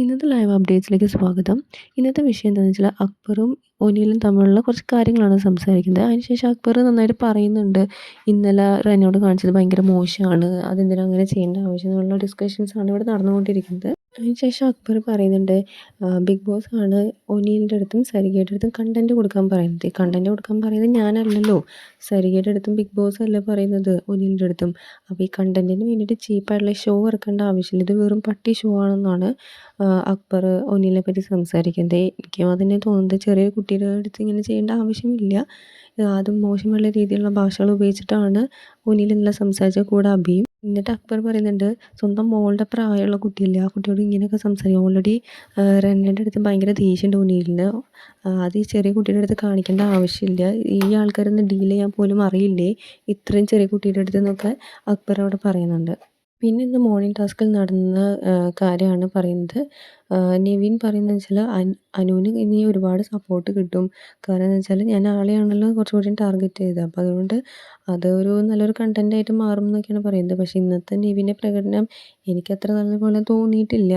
ഇന്നത്തെ ലൈവ് അപ്ഡേറ്റ്സിലേക്ക് സ്വാഗതം. ഇന്നത്തെ വിഷയം എന്താണെന്ന് വെച്ചാൽ അക്ബറും ഒനിയിലും തമ്മിലുള്ള കുറച്ച് കാര്യങ്ങളാണ് സംസാരിക്കുന്നത്. അതിനുശേഷം അക്ബർ നന്നായിട്ട് പറയുന്നുണ്ട്. ഇന്നലെ റെനോട് കാണിച്ചത് ഭയങ്കര മോശമാണ്. അതെന്തിനാ അങ്ങനെ ചെയ്യേണ്ട ആവശ്യം എന്നുള്ള ഡിസ്കഷൻസാണ് ഇവിടെ നടന്നുകൊണ്ടിരിക്കുന്നത്. അതിനുശേഷം അക്ബർ പറയുന്നുണ്ട് ബിഗ് ബോസ് ആണ് ഒനിയിലിന്റെ അടുത്തും സരികയുടെ അടുത്തും കണ്ടന്റ് കൊടുക്കാൻ പറയുന്നത്. കണ്ടന്റ് കൊടുക്കാൻ പറയുന്നത് ഞാനല്ലല്ലോ. സരികയുടെ അടുത്തും ബിഗ് ബോസ് അല്ല പറയുന്നത് ഒനീലിന്റെ അടുത്തും. അപ്പോൾ ഈ കണ്ടന്റിന് വേണ്ടിയിട്ട് ചീപ്പായിട്ടുള്ള ഷോ ഇറക്കേണ്ട ആവശ്യമില്ല. ഇത് വെറും പട്ടി ഷോ ആണെന്നാണ് അക്ബർ ഒനീലിനെ പറ്റി സംസാരിക്കുന്നത്. എനിക്കും അതിനെ തോന്നുന്നത് ചെറിയ കുട്ടിയുടെ അടുത്ത് ഇങ്ങനെ ചെയ്യേണ്ട ആവശ്യമില്ല. അതും മോശമുള്ള രീതിയിലുള്ള ഭാഷകൾ ഉപയോഗിച്ചിട്ടാണ് ഇന്നലെ സംസാരിച്ച കൂടെ അഭിയും എന്നിട്ട് അക്ബർ പറയുന്നുണ്ട് സ്വന്തം മോളുടെ പ്രായമുള്ള കുട്ടിയല്ലേ? ആ കുട്ടിയോട് ഇങ്ങനെയൊക്കെ സംസാരിക്കും. ഓൾറെഡി റെന്നയുടെ അടുത്ത് ഭയങ്കര ദേഷ്യം തോന്നിയിരുന്നു അത് ഈ ചെറിയ കുട്ടിയുടെ അടുത്ത് കാണിക്കേണ്ട ആവശ്യമില്ല. ഈ ആൾക്കാരൊന്നും ഡീൽ ചെയ്യാൻ പോലും അറിയില്ലേ? ഇത്രയും ചെറിയ കുട്ടിയുടെ അടുത്ത് എന്നൊക്കെ അക്ബർ അവിടെ പറയുന്നുണ്ട്. പിന്നെ ഇന്ന് മോർണിംഗ് ടാസ്കിൽ നടന്ന കാര്യമാണ് പറയുന്നത്. നിവിൻ പറയുന്നത് വെച്ചാൽ അനുവിന് ഇനി ഒരുപാട് സപ്പോർട്ട് കിട്ടും. കാരണം എന്ന് വെച്ചാൽ ഞാൻ ആളെയാണല്ലോ കുറച്ചുകൂടി ടാർഗറ്റ് ചെയ്തത്. അപ്പോൾ അതുകൊണ്ട് അതൊരു നല്ലൊരു കണ്ടന്റ് ആയിട്ട് മാറും എന്നൊക്കെയാണ് പറയുന്നത്. പക്ഷേ ഇന്നത്തെ നിവിന്റെ പ്രകടനം എനിക്കത്ര നല്ലപോലെ തോന്നിയിട്ടില്ല.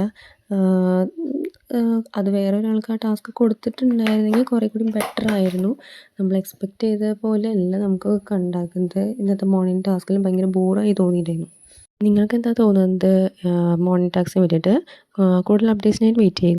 അത് വേറെ ഒരാൾക്ക് ആ ടാസ്ക് കൊടുത്തിട്ടുണ്ടായിരുന്നെങ്കിൽ കുറേ കൂടി ബെറ്റർ ആയിരുന്നു. നമ്മൾ എക്സ്പെക്റ്റ് ചെയ്ത പോലെ അല്ല നമുക്ക് കണ്ടാക്കുന്നത് ഇന്നത്തെ മോർണിംഗ് ടാസ്കിൽ ഭയങ്കര ബോറായി തോന്നിയിട്ടുണ്ടായിരുന്നു നിങ്ങൾക്ക് എന്താ തോന്നുന്നത് മോർണിംഗ് ടാക്സിന് വേണ്ടിയിട്ട് കൂടുതൽ അപ്ഡേറ്റ്സിനായിട്ട് വെയിറ്റ് ചെയ്യുക.